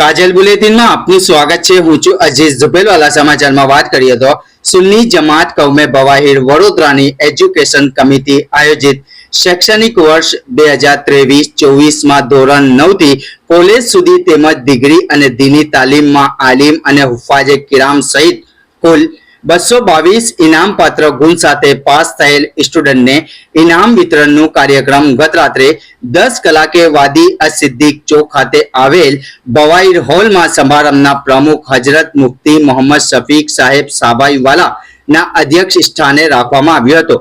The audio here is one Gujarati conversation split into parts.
કાજલ બુલેટિનમાં આપનું સ્વાગત છે હું છું અજીઝ ઝુબેલવાલા સમાચારમાં વાત કરીએ તો સુન્ની જમાત કૌમે બવાહીર વડોદરાની એજ્યુકેશન કમિટી આયોજિત શૈક્ષણિક વર્ષ બે હજાર ત્રેવીસ ચોવીસમાં ધોરણ નવથી કોલેજ સુધી તેમજ ડિગ્રી અને દીની તાલીમમાં આલિમ અને હુફાજે કિરામ સહિત કુલ બસો બાવીસ ઇનામપાત્ર ગુણ સાથે પાસ થયેલ સ્ટુડન્ટને ઇનામ વિતરણનું કાર્યક્રમ ગત રાત્રે દસ કલાકે વાદી અસિદ્દીક ચોક ખાતે આવેલ બવાઈર હોલમાં સમારંભના પ્રમુખ હજરત મુફ્તી મોહમ્મદ શફીક સાહેબ સાબાઈવાલા ના અધ્યક્ષ સ્થાને રાખવામાં આવ્યો હતો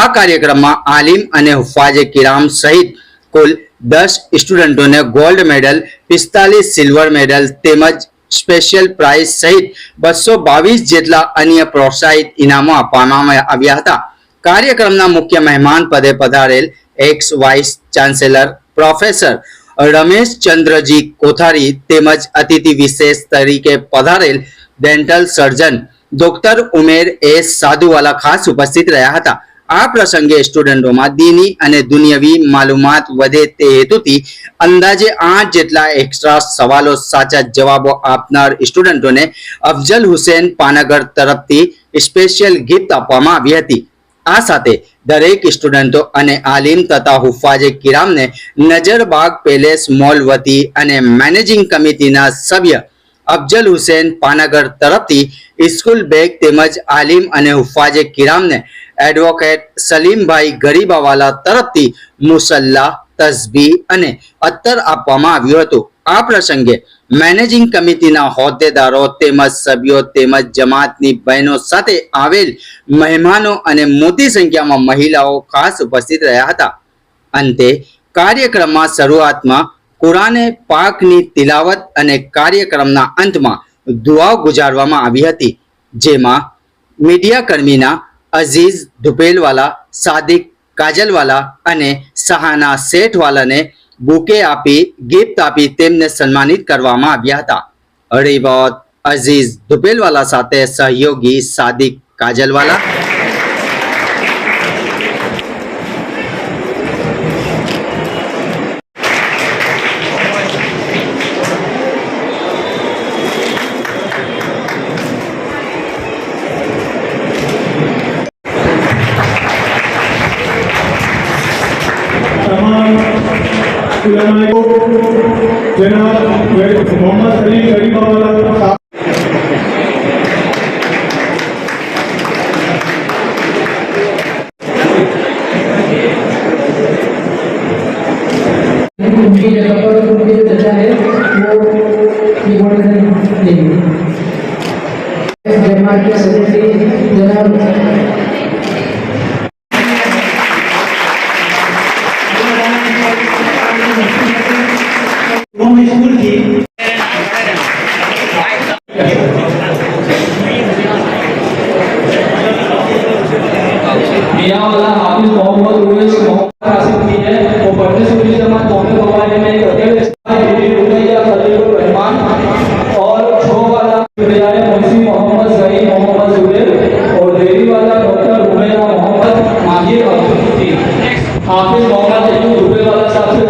આ કાર્યક્રમમાં આલિમ અને હુફાજે કિરામ સહિત કુલ દસ સ્ટુડન્ટોને ગોલ્ડ મેડલ પિસ્તાલીસ સિલ્વર મેડલ તેમજ સ્પેશિયલ પ્રાઇઝ સહિત બસો બાવીસ જેટલા અન્ય પ્રોત્સાહિત ઇનામો આપવામાં આવ્યા હતા કાર્યક્રમના મુખ્ય મહેમાન પદે પધારેલ ex vice chancellor professor Ramesh Chandraji Kothari તેમજ અતિથિ વિશેષ તરીકે પધારેલ dental surgeon doctor Umer S Sadhuwala ખાસ ઉપસ્થિત રહ્યા હતા આ પ્રસંગે સ્ટુડન્ટોમાં દીની અને દુનિયાવી માલુમાત વધે તે હેતુથી અંદાજે આઠ જેટલા એક્સ્ટ્રા સવાલો સાચા જવાબો આપનાર સ્ટુડન્ટોને અફઝલ હુસેન પાનાગર તરફથી સ્પેશિયલ ગિફ્ટ આપવામાં આવી હતી આ સાથે દરેક સ્ટુડન્ટો અને આલિમ તથા હુફાજે કિરામને નજરબાગ પેલેસ મોલ વતી અને મેનેજિંગ કમિટીના સભ્ય અફજલ હુસેન પાનાગર તરફથી સ્કૂલ બેગ તેમજ આલિમ અને હુફાજે કિરામને એડવોકેટ સલીમભાઈ ગરીબાવાલા તરફથી મુસલ્લા તસબી અને અત્તર આપવામાં આવ્યું હતું આ પ્રસંગે મેનેજિંગ કમિટીના હોદ્દેદારો તેમજ સભ્યો તેમજ જમાતની બહેનો સાથે આવેલ મહેમાનો અને મોટી સંખ્યામાં મહિલાઓ ખાસ ઉપસ્થિત રહ્યા હતા અંતે કાર્યક્રમમાં શરૂઆતમાં કુરાને પાકની તિલાવત અને કાર્યક્રમના અંતમાં દુઆ ગુજારવામાં આવી હતી જેમાં મીડિયાકર્મીના અઝીઝ ધુપેલવાલા સાદિક કાજલવાલા અને સહાના શેઠવાલાને બુકે આપી ગિફ્ટ આપી તેમને સન્માનિત કરવામાં આવ્યા હતા હળીવત અઝીઝ ધુપેલવાલા સાથે સહયોગી સાદિક કાજલવાલા ജനറൽ हम स्कूल की मियावाला हाफिज मोहम्मद उवैस मोहम्मद कासिम की है वो पढ़ने से भी जमा तोहफे भगवान में कदर रहमान और छो वाला बजाय मुंशी मोहम्मद सही मोहम्मद जुबेर और देवी वाला डॉक्टर रुबैना मोहम्मद माहिर हाफिज मोहम्मद अयूब रुबे वाला साहब से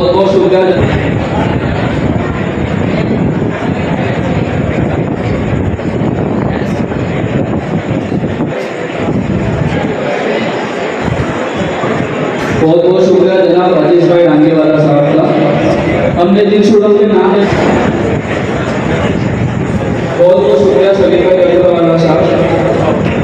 बहुत बहुत शुक्रिया बहुत बहुत शुक्रिया जनाब राजेश भाई डांगे वाला साहब का हमने जिन स्टूडेंट के नाम है बहुत बहुत शुक्रिया सभी भाई डांगे वाला साहब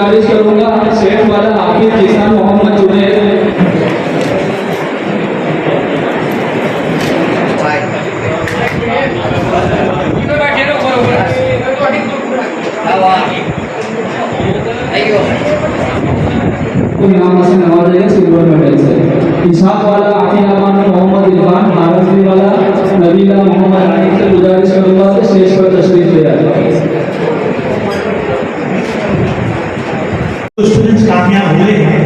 Jadi sekarang kita siap. कामयाब हुए हैं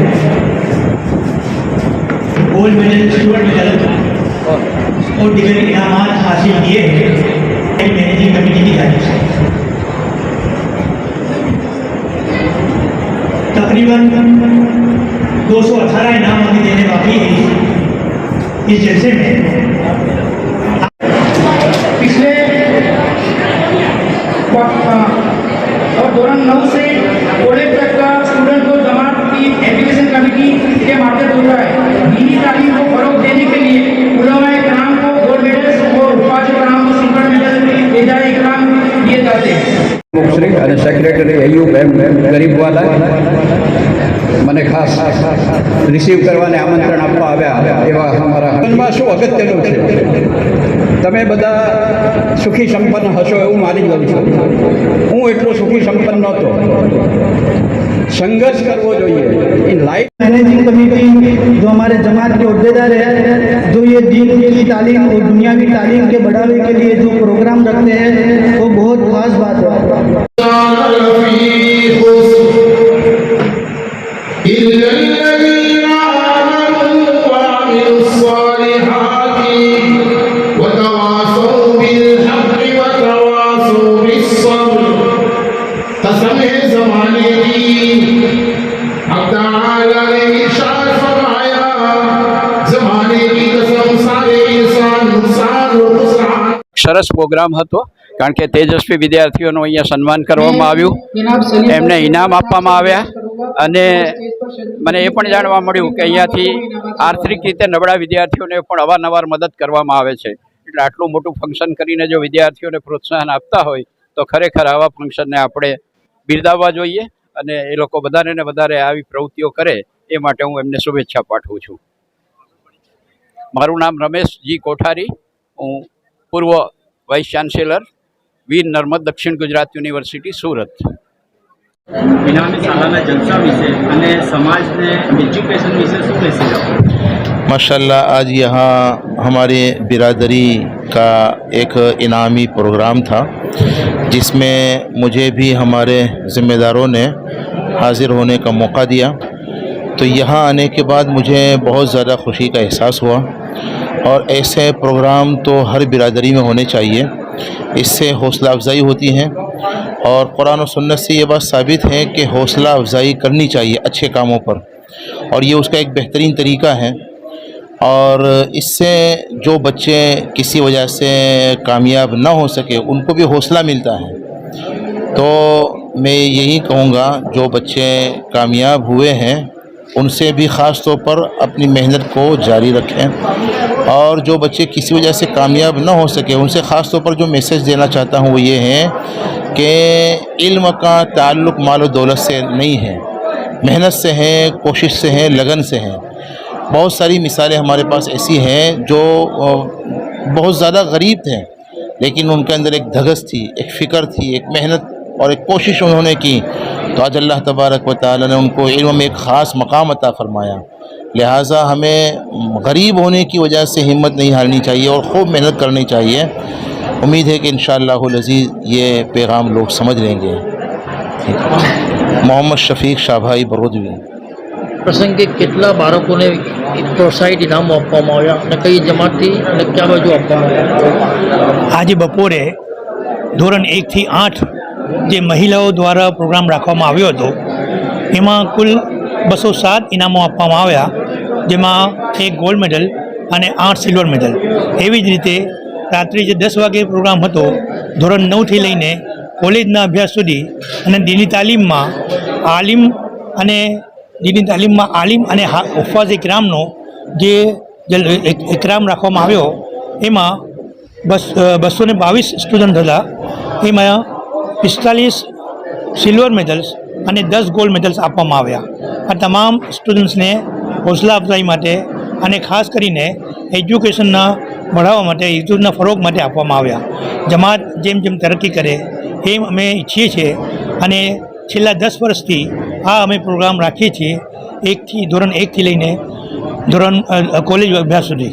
गोल्ड मेडल स्टूडेंट मेडल और दिगर इनाम हासिल किए हैं मैनेजिंग कमेटी की जानब से तकरीबन 218 इनाम अभी देने बाकी है इस जैसे में पिछले और दौरान नौ से वाक़ रहा है नीली तालीम को फ़रोग देने के लिए उलमा इक्राम को गोल्ड मेडल और उपाज इक्राम को सिल्वर मेडल एजाज इक्राम दिए जाते हैं सेक्रेटरी अयूब एम गरीब वाला मैंने खास रिसीव करने आमंत्रण आप એવા અમારા तुम्हे बड़ा सुखी संपन्न हसो एवू मालिक वाली होऊ इतलो सुखी संपन्न नतो संघर्ष करवो જોઈએ ઈ લાઈટ મેનેજિંગ કમિટી જો અમારે જમાત કે ઉર્દેદાર હે દો યે દીન કી તાલીમ ઓદનિયા બી તાલીમ કે બઢાવને કે લિયે જો પ્રોગ્રામ રખતે હે સરસ પ્રોગ્રામ હતો કારણ કે તેજસ્વી વિદ્યાર્થીઓનું અહીંયા સન્માન કરવામાં આવ્યું એમને ઇનામ આપવામાં આવ્યા અને મને એ પણ જાણવા મળ્યું કે અહીંયાથી આર્થિક રીતે નબળા વિદ્યાર્થીઓને પણ અવારનવાર મદદ કરવામાં આવે છે એટલે આટલું મોટું ફંક્શન કરીને જો વિદ્યાર્થીઓને પ્રોત્સાહન આપતા હોય તો ખરેખર આવા ફંક્શનને આપણે બિરદાવવા જોઈએ અને એ લોકો વધારે ને વધારે આવી પ્રવૃત્તિઓ કરે એ માટે હું એમને શુભેચ્છા પાઠવું છું મારું નામ રમેશજી કોઠારી હું पूर्व वाइस चांसेलर वी नर्मद दक्षिण गुजरात यूनिवर्सिटी सूरत माशाला आज यहाँ हमारे बिरादरी का एक इनामी प्रोग्राम था जिसमें मुझे भी हमारे ज़िम्मेदारों ने हाजिर होने का मौका दिया तो यहाँ आने के बाद मुझे बहुत ज़्यादा खुशी का एहसास हुआ और ऐसे प्रोग्राम तो हर बिरादरी में होने चाहिए इससे हौसला अफजाई होती है और कुरान और सुन्नत से ये बात साबित है कि हौसला अफजाई करनी चाहिए अच्छे कामों पर और ये उसका एक बेहतरीन तरीका है और इससे जो बच्चे किसी वजह से कामयाब ना हो सके उनको भी हौसला मिलता है तो मैं यही कहूँगा जो बच्चे कामयाब हुए हैं उनसे भी ख़ास तौर पर अपनी मेहनत को जारी रखें और जो बच्चे किसी वजह से कामयाब ना हो सके उनसे ख़ास तौर पर जो मैसेज देना चाहता हूँ वो ये है कि इल्म का ताल्लुक़ माल दौलत से नहीं है मेहनत से है कोशिश से है लगन से है बहुत सारी मिसालें हमारे पास ऐसी हैं जो बहुत ज़्यादा गरीब थे लेकिन उनके अंदर एक धगस थी एक फ़िक्र थी एक मेहनत और एक कोशिश उन्होंने की तो आज अल्लाह तबारक व ताली ने उनको इल्म में एक ख़ास मकाम अता फ़रमाया लिहाजा हमें गरीब होने की वजह से हिम्मत नहीं हारनी चाहिए और खूब मेहनत करनी चाहिए उम्मीद है कि इन शजीज़ ये पैगाम लोग समझ लेंगे मोहम्मद शफीक शाहभाई बरोदवी प्रसंग के कितना बारकों ने આપવામાં इनाम અને कई जमाती क्या आज बपोरे આપવામાં एक थी आठ જે મહિલાઓ દ્વારા પ્રોગ્રામ રાખવામાં આવ્યો હતો એમાં કુલ બસો સાત ઇનામો આપવામાં આવ્યા જેમાં એક ગોલ્ડ મેડલ અને આઠ સિલ્વર મેડલ એવી જ રીતે રાત્રે જે દસ વાગે પ્રોગ્રામ હતો ધોરણ નવથી લઈને કોલેજના અભ્યાસ સુધી અને દિની તાલીમમાં આલિમ અને દિની તાલીમમાં આલિમ અને હુફાઝ ઇકરામનો જે ઇકરામ રાખવામાં આવ્યો એમાં બસ બસો બાવીસ સ્ટુડન્ટ હતા એમાં પિસ્તાલીસ સિલ્વર મેડલ્સ અને દસ ગોલ્ડ મેડલ્સ આપવામાં આવ્યા આ તમામ સ્ટુડન્ટ્સને હૌસલા અફઝાઈ માટે અને ખાસ કરીને એજ્યુકેશનના ભણાવવા માટે યુટ્યુબના ફરોગ માટે આપવામાં આવ્યા જમાત જેમ જેમ તરક્કી કરે એમ અમે ઈચ્છીએ છીએ અને છેલ્લા દસ વર્ષથી આ અમે પ્રોગ્રામ રાખીએ છીએ એકથી ધોરણ એકથી લઈને ધોરણ કોલેજ અભ્યાસ સુધી